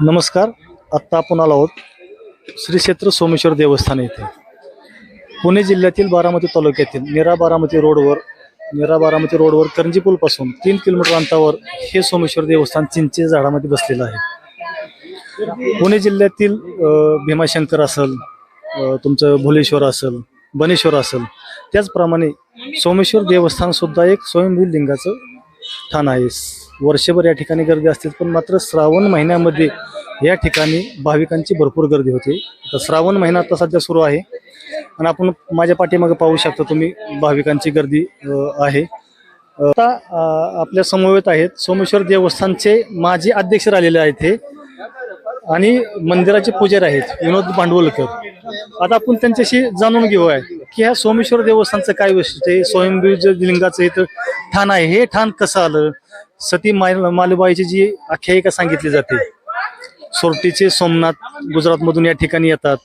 नमस्कार आत्ता आपण आलो आहोत श्री क्षेत्र सोमेश्वर देवस्थान येथे पुणे जिल्ह्यातील बारामती तालुक्यातील निरा बारामती रोडवर निरा बारामती रोडवर करंजीपूलपासून तीन किलोमीटर अंतरावर हे सोमेश्वर देवस्थान चिंचे झाडामध्ये बसलेलं आहे. पुणे जिल्ह्यातील भीमाशंकर असेल तुमचं भुलेश्वर असेल बनेश्वर असेल त्याचप्रमाणे सोमेश्वर देवस्थान सुद्धा एक स्वयंभू लिंगाचं ठाण आहे. वर्षभर या ठिकाणी गर्दी असते पण मात्र श्रावण महिन्यामध्ये या ठिकाणी भाविकांची भरपूर गर्दी होते. आता श्रावण महिना आता सध्या सुरू आहे. आणि आपण माझ्या पाठीमागे पाहू शकता तुम्ही भाविकांची गर्दी आहे. आता आपल्या समवेत आहेत सोमेश्वर देवस्थानचे माजी अध्यक्ष राहिलेले आहेत हे. आणि मंदिराचे पुजारी आहेत विनोद भांडवलकर. आता आपण त्यांच्याशी जाणून घेऊया की ह्या सोमेश्वर देवस्थानचं काय वैशिष्ट्य आहे? स्वयंभू लिंगाचं इथं ठाण आहे. हे ठाण कसं आलं? सती मालुबाईची जी आख्यायिका सांगितली जाते सोरटीचे सोमनाथ गुजरातमधून या ठिकाणी येतात.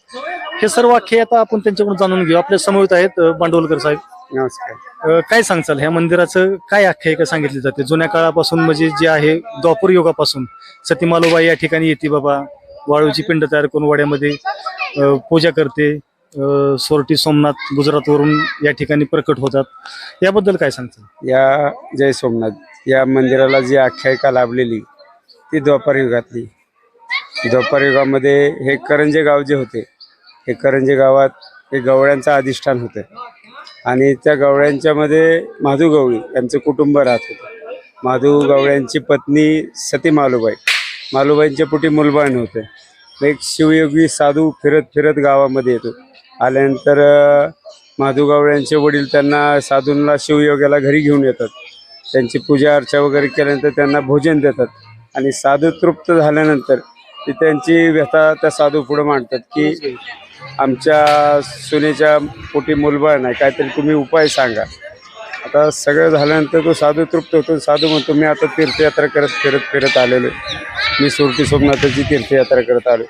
हे सर्व आख्यायिका आपण त्यांच्याकडून जाणून घेऊ. आपल्यासमोर आहेत अ, भांडवलकर साहेब. नमस्कार. काय सांगचाल? ह्या मंदिराचं काय आख्यायिका सांगितली जाते? जुन्या काळापासून म्हणजे जे आहे द्वापर युगापासून सती मालुबाई या ठिकाणी येते बाबा. वाळूची पिंड तयार करून वाड्यामध्ये पूजा करते. सोरटी सोमनाथ गुजरातवरून या ठिकाणी प्रकट होतात. याबद्दल काय सांगताल? या जय सोमनाथ या मंदिराला जी आख्यायिका लाभलेली ती द्वापार युगातली. द्वापार युगामध्ये हे करंजे गाव जे होते हे करंजे गावात हे गवळ्यांचं अधिष्ठान होतं. आणि त्या गवळ्यांच्यामध्ये माधू गवळी यांचं कुटुंब राहत होतं. माधू गवळ्यांची पत्नी सती मालुबाई. मालुबाईंच्या पोटी मुलबाण होते एक शिवयोगी साधू फिरत फिरत गावामध्ये येतो. आल्यानंतर अं, माधू गवळ्यांचे वडील त्यांना साधूंना शिवयोग्याला घरी घेऊन येतात. त्यांची पूजा अर्चा वगैरे केल्यानंतर त्यांना भोजन देतात. आणि साधू तृप्त झाल्यानंतर ती त्यांची व्यथा त्या साधू पुढं मांडतात की आमच्या सुनेच्या पोटी मुलबाळ नाही काहीतरी तुम्ही उपाय सांगा. आता सगळं झाल्यानंतर तो साधू तृप्त होतो. साधू म्हणतो मी आता तीर्थयात्रा करत फिरत फिरत आलेलो मी सुरटी सोमनाथाची तीर्थयात्रा करत आलो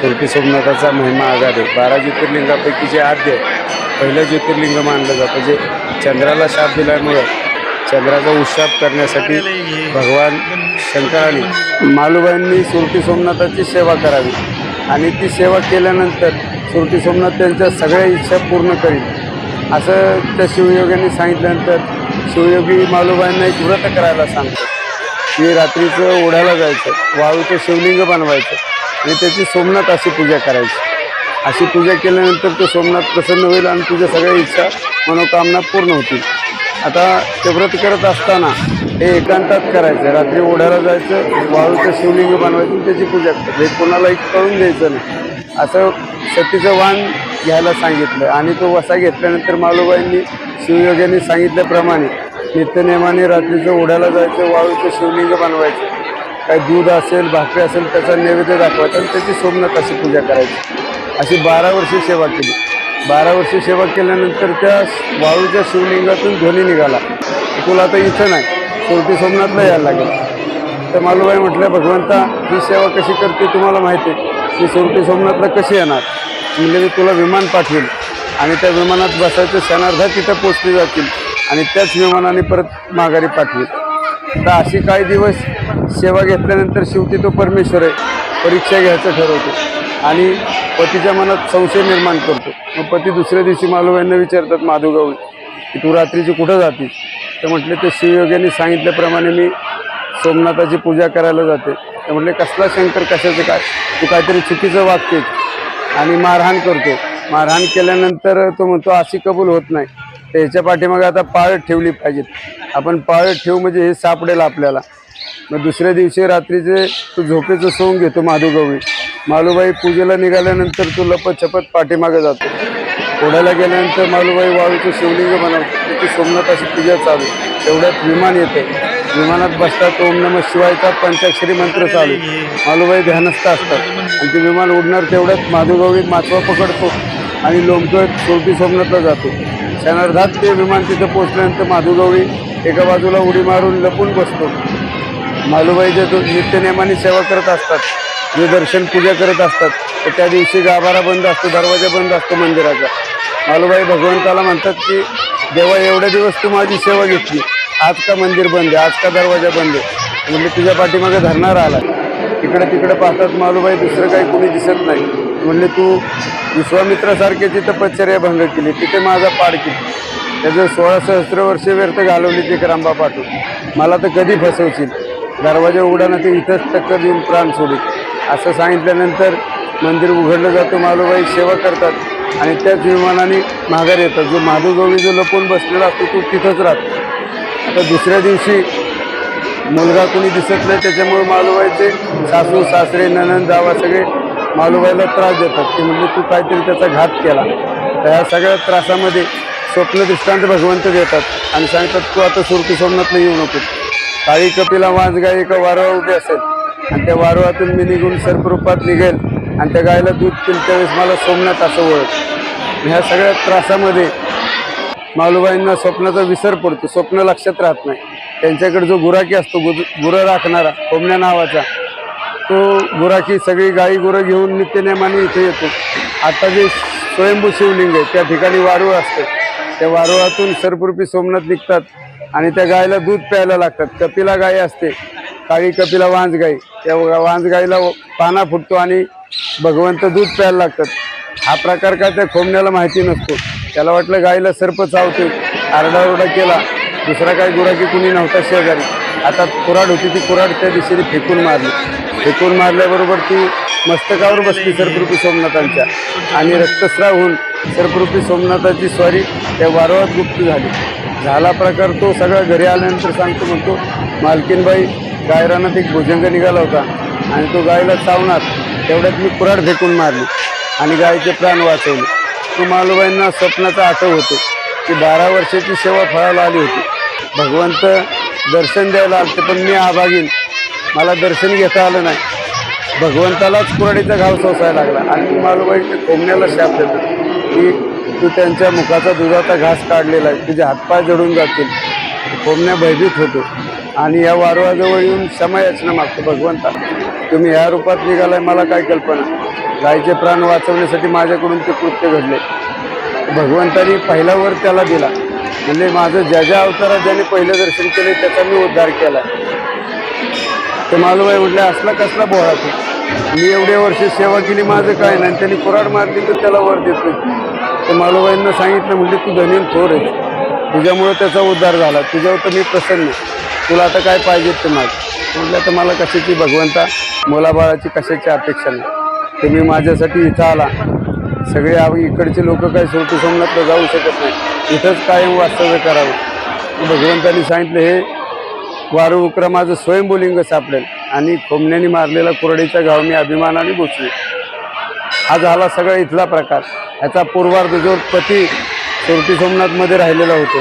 सुरटी सोमनाथाचा महिमा आघाड आहे. बारा ज्योतिर्लिंगापैकी जे आद्य आहे पहिलं ज्योतिर्लिंग मानलं जातं. जे चंद्राला शाप दिल्यामुळं चंद्राचा उशाप करण्यासाठी भगवान शंकराने मालुबाईंनी सुरटी सोमनाथाची सेवा करावी. आणि ती सेवा केल्यानंतर सुरटी सोमनाथ त्यांच्या सगळ्या इच्छा पूर्ण करील. असं त्या शिवयोग्यांनी सांगितल्यानंतर शिवयोगी मालुबाईंना एक व्रत करायला सांगतो. की रात्रीचं ओढायला जायचं वाळूचं शिवलिंग बनवायचं आणि त्याची सोमनाथ अशी पूजा करायची. अशी पूजा केल्यानंतर तो सोमनाथ प्रसन्न होईल आणि तुझ्या सगळ्या इच्छा मनोकामना पूर्ण होतील. आता ते व्रत करत असताना हे एकांतात करायचं. रात्री ओढायला जायचं वाळूचं शिवलिंग बनवायचं आणि त्याची पूजा करायची. हे कोणालाही कळून द्यायचं नाही. असं सतीचं वाण घ्यायला सांगितलं. आणि तो वसा घेतल्यानंतर मालूबाईंनी शिवयोग्यांनी सांगितल्याप्रमाणे नित्यनेमाने रात्रीचं ओढ्याला जायचं वाळूचं शिवलिंग बनवायचं. काही दूध असेल भाकरी असेल त्याचा नैवेद्य दाखवायचा आणि त्याची सोमनाथ अशी पूजा करायची. अशी बारा वर्षे सेवा केली. बारा वर्षे सेवा केल्यानंतर त्या वाळूच्या शिवलिंगातून ध्वनी निघाला. तुला आता इथं नाही शेवटी सोमनाथला यायला लागेल. तर मालूबाई म्हटलं भगवंता ही सेवा कशी करते तुम्हाला माहिती आहे? मी शेवटी सोमनाथला कशी येणार? म्हणजे मी तुला विमान पाठवेल आणि त्या विमानात बसायचं क्षणार्धा तिथं पोचले जातील आणि त्याच विमानाने परत माघारी पाठवेल तर अशी काही दिवस सेवा घेतल्यानंतर शेवटी तो परमेश्वर आहे परीक्षा घ्यायचं ठरवतो आणि पतीच्या मनात संशय निर्माण करतो. मग पती दुसऱ्या दिवशी मालुबाईंना विचारतात माधू की तू रात्रीची कुठं जातीस? तर म्हटले ते शिवयोग्यांनी सांगितल्याप्रमाणे मी सोमनाथाची पूजा करायला जाते. तर म्हटले कसला शंकर कशाचं काय? तू काहीतरी चुकीचं वागतेस. आणि मारहाण करतो. मारहाण केल्यानंतर तो म्हणतो अशी कबूल होत नाही. तर ह्याच्या पाठीमागे आता पाळत ठेवली पाहिजेत. आपण पाळत ठेवू म्हणजे हे सापडेल आपल्याला. मग दुसऱ्या दिवशी रात्रीचे तू झोपेचं सोंग घेतो माधुगवळी मालूबाई पूजेला निघाल्यानंतर तू लपत छपत पाठीमागे जातो. ओढ्याला गेल्यानंतर मालूबाई वाळूचं शिवलिंग बनवतो. त्याची सोमनाथ अशी पूजा चालू. तेवढ्यात विमान येतं. विमानात बसतात ओम नम शिवायचा पंचाक्षरी मंत्र चालू मालूबाई ध्यानस्थ असतात. आणि ते विमान उडणार तेवढ्यात माधुगवळी माचवा पकडतो आणि लोमतोय सोरटी सोमनाथला जातो. क्षणार्धात ते विमान तिथं पोचल्यानंतर माधुगवळी एका बाजूला उडी मारून लपून बसतो. मालूबाई जे दो- नित्यनेमाने सेवा करत असतात जे दर्शन पूजा करत असतात तर त्या दिवशी गाभारा बंद असतो दरवाजा बंद असतो मंदिराचा. मालूबाई भगवंताला म्हणतात की देवा एवढ्या दिवस तू माझी सेवा घेतली. आज का मंदिर बंद आहे आज का दरवाजा बंद आहे? म्हणजे तुझ्या पाठीमागे धरणार आला. इकडे तिकडे पाहतात मालूबाई दुसरं काही कोणी दिसत नाही. म्हणले तू विश्वामित्रासारखे जिथं पश्चर्या भंग केली तिथे माझा पाड केली. त्याचं सोळा सहस्त्र वर्षे व्यर्थ घालवली ती रांबा पाठवून मला तर कधी फसवशील? दरवाजा उघडाना ते इथंच टक्कर देऊन प्राण सोडील. असं सांगितल्यानंतर मंदिर उघडलं जातं मालूबाई सेवा करतात आणि त्याच विमानाने माघार येतात. जो महादूगवळी जो लपून बसलेला असतो तो तिथंच राहतो. आता दुसऱ्या दिवशी मुलगा कोणी दिसत नाही त्याच्यामुळे मालूबाईचे सासू सासरे ननंद जावा सगळे मालूबाईला त्रास देतात. ते म्हणजे तू काहीतरी त्याचा घात केला. तर ह्या सगळ्या त्रासामध्ये स्वप्न दृष्टांत भगवंत देतात आणि सांगतात तू आता सुरती सोमनाथला येऊ नको. काळी कपिला वाज गाय एका वारवा उभी असेल. आणि त्या वारवातून मी निघून सर्परूपात निघेल आणि त्या गायला दूध पिल त्यावेळेस मला सोमनाथ असं ओळख. ह्या सगळ्या त्रासामध्ये मालूबाईंना स्वप्नाचा विसर पडतो. स्वप्न लक्षात राहत नाही. त्यांच्याकडे जो गुराखी असतो गुर गुरं राखणारा कोंबड्या नावाचा तो गुराखी सगळी गाई गुरं घेऊन नित्यनेमाने इथे येतो. आता जे स्वयंभू शिवलिंग आहे त्या ठिकाणी वारूळ असते. त्या वारुळातून सर्परूपी सोमनाथ निघतात आणि त्या गायला दूध प्यायला लागतात. कपिला गाय असते काळी कपिला वांज गाई त्या वांज गाईला पाना फुटतो आणि भगवंत दूध प्यायला लागतात. हा प्रकार काय त्या खोमण्याला माहिती नसतो. त्याला वाटलं गाईला सर्प चावते आरडाओरडा केला. दुसरा काही गुराकी कुणी नव्हता शेजारी. आता कुराड होती ती कुराड त्या दिशेने फेकून मारली. फेकून मारल्याबरोबर ती मस्तकावर बसली सर्परूपी सोमनाथांच्या. आणि रक्तस्राव होऊन सर्परूपी सोमनाथाची स्वारी त्या वारंवार गुप्त झाली. झाला प्रकार तो सगळा घरी आल्यानंतर सांगतो म्हणतो मालकीनबाई गायरानात एक भुजंग निघाला होता आणि तो गायला चावणार. तेवढ्यात मी कुराड फेकून मारली आणि गायीचे प्राण वाचवले. कुमालबाईंना मालूबाईंना स्वप्नाचा आठव होतो. की बारा वर्षाची सेवा फळाला आली होती. भगवंत दर्शन द्यायला आलते पण मी आभागीन मला दर्शन घेता आलं नाही. भगवंतालाच कुराडीचा घाव सोसायला लागला. आणि मालूबाईच्या कोंबण्याला शाप देतो. की तू त्यांच्या मुखाचा दुधाचा घास काढलेला आहे. तुझे हातपाय जडून जातील. कोंबण्या भयभीत होतो. आणि या वारवाजवळ येऊन क्षमा याचना मागतो भगवंता. तुम्ही ह्या रूपात निघालाय मला काय कल्पना? गायीचे प्राण वाचवण्यासाठी माझ्याकडून ते कृत्य घडले. भगवंतानी पहिला वर त्याला दिला. म्हणजे माझं ज्या ज्या अवतारात ज्याने पहिलं दर्शन केले त्याचा मी उद्धार केला. ते मालूबाई म्हटले असला कसला बोळा तू? मी एवढे वर्ष सेवा केली माझं काय नाही? त्यांनी कुराड मारली तर त्याला वर देतो तर मालूबाईंना सांगितलं म्हणजे तू धनीन थोर आहे तुझ्यामुळं त्याचा उद्धार झाला. तुझ्यावर तर मी प्रसन्न तुला आता काय पाहिजे ते माग. म्हटलं तर मला कशाची भगवंता मुलाबाळाची कशाची अपेक्षा नाही. तुम्ही माझ्यासाठी इथं आला. सगळे इकडचे लोक काय शेवटी सोमनाथला जाऊ शकत नाही. इथंच कायम वास्तव्य करावं. भगवंतानी सांगितलं हे वारू उकरा माझं स्वयंभूलिंग सापडेल. आणि खोमण्याने मारलेला कुरडीचा गाव मी अभिमानाने बोचले हा झाला सगळा इथला प्रकार. ह्याचा पूर्वार्ध जो पती सोरटी सोमनाथमध्ये राहिलेला होतो.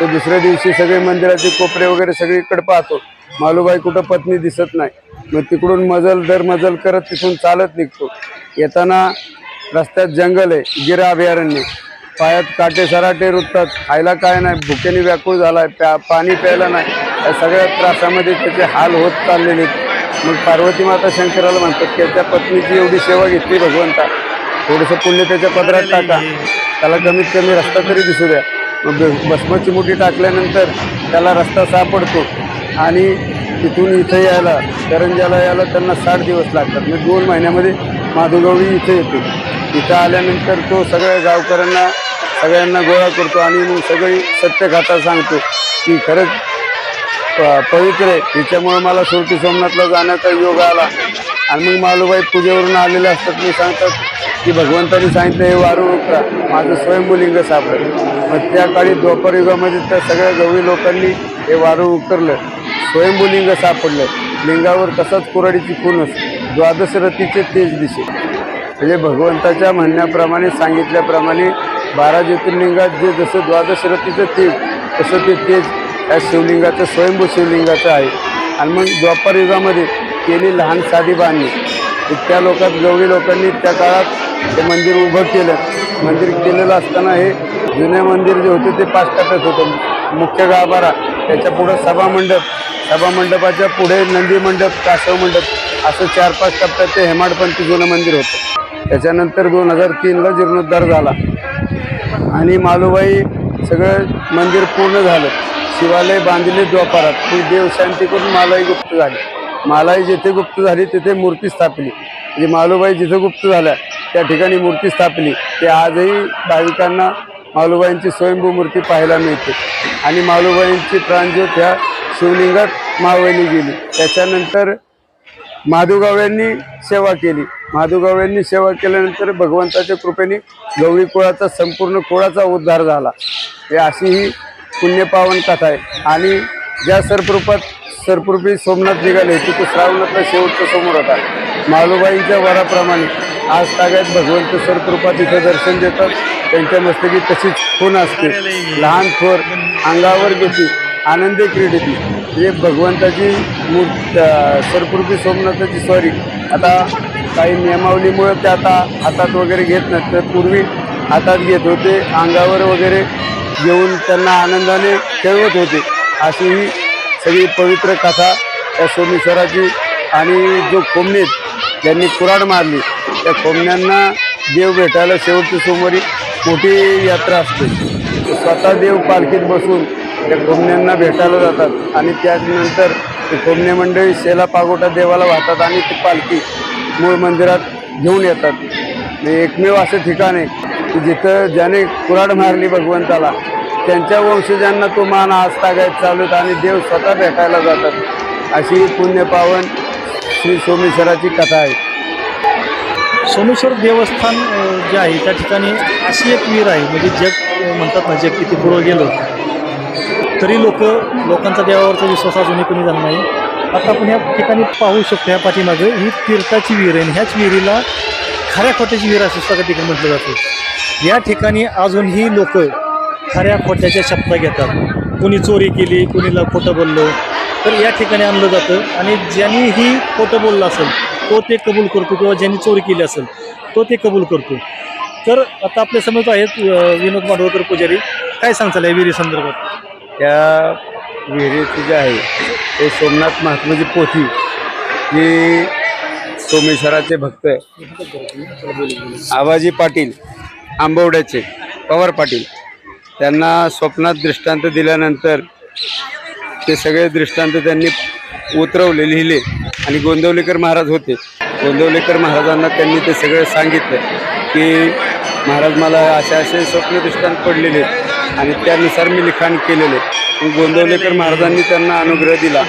तो दुसऱ्या दिवशी सगळे मंदिराचे कोपरे वगैरे सगळीकडे पाहतो. मालूबाई कुठं पत्नी दिसत नाही. मग तिकडून मजल दर मजल करत तिथून चालत निघतो. येताना रस्त्यात जंगल आहे गिरा अभयारण्य. पायात काटे सराटे रुततात. खायला काय नाही भुकेने व्याकुळ झाला आहे प्या पाणी प्यायला नाही. या सगळ्या त्रासामध्ये त्याचे हाल होत चाललेले आहेत. मग पार्वती माता शंकराला म्हणतात की त्या पत्नीची एवढी सेवा घेतली भगवंता. थोडंसं पुण्य त्याच्या पदरात टाका. त्याला कमीत कमी रस्ता तरी दिसू द्या. मग भस्माची मुठी टाकल्यानंतर त्याला रस्ता सापडतो आणि तिथून इथं यायला करंजाला यायला त्यांना साठ दिवस लागतात. म्हणजे दोन महिन्यामध्ये माधुगवळी इथे येते. इथं आल्यानंतर तो सगळ्या गावकऱ्यांना सगळ्यांना गोळा करतो आणि मग सगळी सत्यकथा सांगतो की खरंच प- पवित्र आहे. तिच्यामुळे मला सुरती सोमनाथला जाण्याचा योग आला. आणि मग मालूबाई पूजेवरून आलेले असतात. मी सांगतात की भगवंतानी सांगितलं हे वारू उकरा माझं स्वयंभूलिंग सापडलं. मग त्या काळी द्वापर युगामध्ये त्या सगळ्या गवळी लोकांनी हे वारू उकरलं. स्वयंभूलिंग सापडलं. लिंगावर तसाच कुराडीची खूनच. द्वादश रतीचे तेज दिसे म्हणजे भगवंताच्या म्हणण्याप्रमाणे सांगितल्याप्रमाणे बारा ज्योतिर्लिंगात जे जसं द्वादश रतीचं तेज तसं ते तेज या शिवलिंगाचं स्वयंभू शिवलिंगाचं आहे. आणि मग द्वापर युगामध्ये केली लहान साधी बांधणी इतक्या लोकात गवळी लोकांनी त्या काळात ते मंदिर उभं केलं. मंदिर केलेलं असताना हे जुने मंदिर जे होते ते पाच टप्प्यात होतं. मुख्य गाभारा त्याच्या पुढं सभामंडप सभामंडपाच्या पुढे नंदी मंडप कासव मंडप असं चार पाच टप्प्यात ते हेमाडपंथी जुनं मंदिर होतं. त्याच्यानंतर दोन हजार तीनला जीर्णोद्धार झाला. आणि मालूबाई सगळं मंदिर पूर्ण झालं. शिवालय बांधले द्वापारात. ती देवशांती करून मालाई गुप्त झाली. मालाई जेथे गुप्त झाली तेथे मूर्ती स्थापली. म्हणजे मालूबाई जिथे गुप्त झाल्या त्या ठिकाणी मूर्ती स्थापली. ते आजही भाविकांना मालूबाईंची स्वयंभू मूर्ती पाहायला मिळते. आणि मालूबाईंची प्राणज्योत ह्या शिवलिंगात मावळली गेली. त्याच्यानंतर महादेवगाव्यांनी सेवा केली. माधुगाव्यांनी सेवा केल्यानंतर भगवंताच्या कृपेने गवळी कुळाचा संपूर्ण कुळाचा उद्धार झाला. हे अशी ही पुण्यपावन कथा आहे. आणि ज्या सर्वरूपात सरपूर्वी सोमनाथ निघाले. होते तो श्रावणातला शेवटचा समोर होता. मालूबाईंच्या वराप्रमाणे. आज ताग्यात भगवंत सर्परूपात तिथं दर्शन देतात. त्यांच्या मस्तकी तशीच खून असते. लहान थोर अंगावर घेते आनंदी क्रीडती. हे भगवंताची मूर्ती सर्परूपी सोमनाथाची सॉरी आता काही नियमावलीमुळे ते आता हातात वगैरे घेत नाहीत. तर पूर्वी हातात घेत होते अंगावर वगैरे घेऊन त्यांना आनंदाने खेळवत होते. अशी ही सगळी पवित्र कथा त्या सोमेश्वराची आणि जो कोमनेत ज्यांनी कुराड मारली त्या कोमण्यांना देव भेटायला शेवटच्या सोमवारी मोठी यात्रा असते. स्वतः देव पालखीत बसून त्या कोमण्यांना भेटायला जातात आणि त्यानंतर ते कोमणे मंडळी शेला पागोटा देवाला वाहतात आणि ती पालखी मूळ मंदिरात घेऊन येतात. एकमेव असं ठिकाण आहे की जिथं ज्याने कुराड मारली भगवंताला त्यांच्या वंशजांना तो मान आज तागायत चालवत आणि देव स्वतः भेटायला जातात. अशी पुण्यपावन श्री सोमेश्वराची कथा आहे. सोमेश्वर देवस्थान जे आहे त्या ठिकाणी अशी एक वीर आहे. म्हणजे जग म्हणतात ना जग किती पुढं गेलं तरी लोक लोकांचा देवावरचा विश्वास अजूनही कमी झाला नाही. आता आपण ह्या ठिकाणी पाहू शकतो या पाठीमागे ही तीर्थाची विहीर आहे. आणि ह्याच विहिरीला खऱ्या खोट्याची विहीर असं सुद्धा ठिकाणी म्हटलं जातं. या ठिकाणी अजूनही लोक खऱ्या खोट्याच्या शब्दा घेतात. कुणी चोरी केली कुणीला खोटं बोललं तर या ठिकाणी आणलं जातं. आणि ज्यांनी ही खोटं बोललं असेल तो ते कबूल करतो किंवा ज्यांनी चोरी केली असेल तो ते कबूल करतो. तर आता आपल्यासमोर आहेत विनोद माडवकर पुजारी. काय सांगताल या विहिरी संदर्भात? त्या विहिरीची जे आहे ते सोमनाथ महात्माची पोथी जी सोमेश्वराचे भक्त आबाजी पाटील आंबवड्याचे पवार पाटील. त्यांना स्वप्नात दृष्टांत दिल्यानंतर ते सगळे दृष्टांत त्यांनी उतरवले लिहिले आणि गोंदवलेकर महाराज होते. गोंदवलेकर महाराजांना त्यांनी ते सगळं सांगितलं की महाराज मला असे असे स्वप्न दृष्टांत पडलेले आहेत आणि त्यानुसार मी लिखाण केलेले गोंदवलेकर महाराजांनी त्यांना अनुग्रह दिला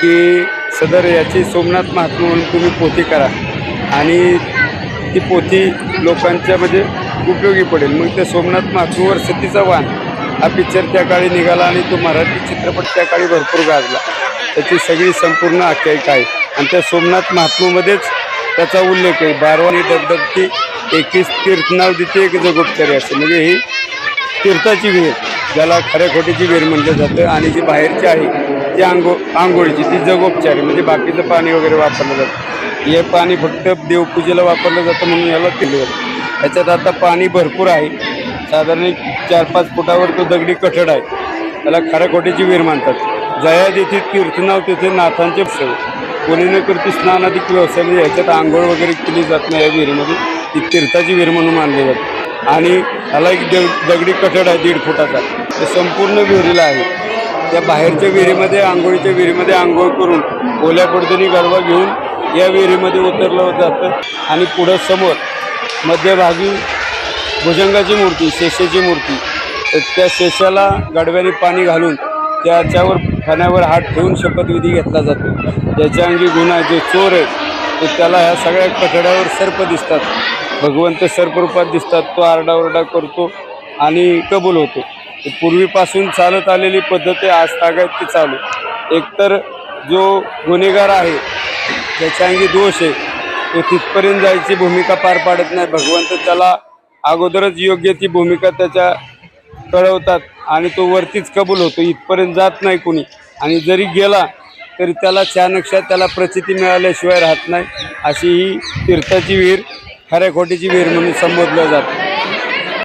की सदर याची सोमनाथ महात्मा म्हणून तुम्ही पोथी करा. आणि ती पोथी लोकांच्या म्हणजे उपयोगी पडेल. मग त्या सोमनाथ माथूवर सतीचा वाण हा पिक्चर त्या काळी निघाला आणि तो मराठी चित्रपट त्या काळी भरपूर गाजला. त्याची सगळी संपूर्ण आख्यायिका आहे. आणि त्या सोमनाथ महात्मामध्येच त्याचा उल्लेख आहे. बारवानी डगडगती एकवीस तीर्थ नाव देते एक जगोपचारी असते. म्हणजे ही तीर्थाची विहीर ज्याला खऱ्या खोटीची विहीर म्हटलं जातं. आणि जी बाहेरची आहे ती आंघो आंघोळीची ती जगोपचारी. म्हणजे बाकीचं पाणी वगैरे वापरलं जातं. हे पाणी फक्त देवपूजेला वापरलं जातं म्हणून याला केलं जातं. याच्यात आता पाणी भरपूर आहे. साधारण एक चार पाच फुटावर तो दगडी कठड आहे. त्याला खऱ्या वीर विहीर म्हणतात जया जेथे तीर्थनाव तेथे नाथांचे उत्सव. कोणी न करती स्नान अधिक व्यवसाय म्हणजे ह्याच्यात आंघोळ वगैरे केली जात नाही या विहिरीमध्ये. ती तीर्थाची विहीर म्हणून मानली जाते. आणि ह्याला एक देव दगडी कठड आहे दीड फुटाचा. ते संपूर्ण विहिरीला आहे. त्या बाहेरच्या विहिरीमध्ये आंघोळीच्या विहिरीमध्ये आंघोळ करून ओल्या पडद्याने गरबा घेऊन या विहिरीमध्ये उतरलं जातं. आणि पुढं समोर मध्यभागी भुजंगाची मूर्ती शेषेची मूर्ती. तर त्या शेषाला गडव्याने पाणी घालून त्याच्यावर फण्यावर हात ठेवून शपथविधी घेतला जातो. ज्याच्या अंगी गुन्हा जो चोर आहे तो त्याला ह्या सगळ्या कठड्यावर सर्प दिसतात. भगवंत सर्परूपात दिसतात तो आरडाओरडा करतो आणि कबूल होतो. पूर्वीपासून चालत आलेली पद्धत आहे आज तागायत ती चालू. एकतर जो गुन्हेगार आहे त्याच्या अंगी दोष आहे तो तिथपर्यंत जायची भूमिका पार पाडत नाही. भगवंत त्याला अगोदरच योग्य ती भूमिका त्याच्या कळवतात आणि तो वरतीच कबूल होतो. इथपर्यंत जात नाही कोणी. आणि जरी गेला तरी त्याला चाणक्यात त्याला प्रचिती मिळाल्याशिवाय राहत नाही. अशी ही तीर्थाची विहीर खऱ्या खोटीची विहीर म्हणून संबोधलं जातं.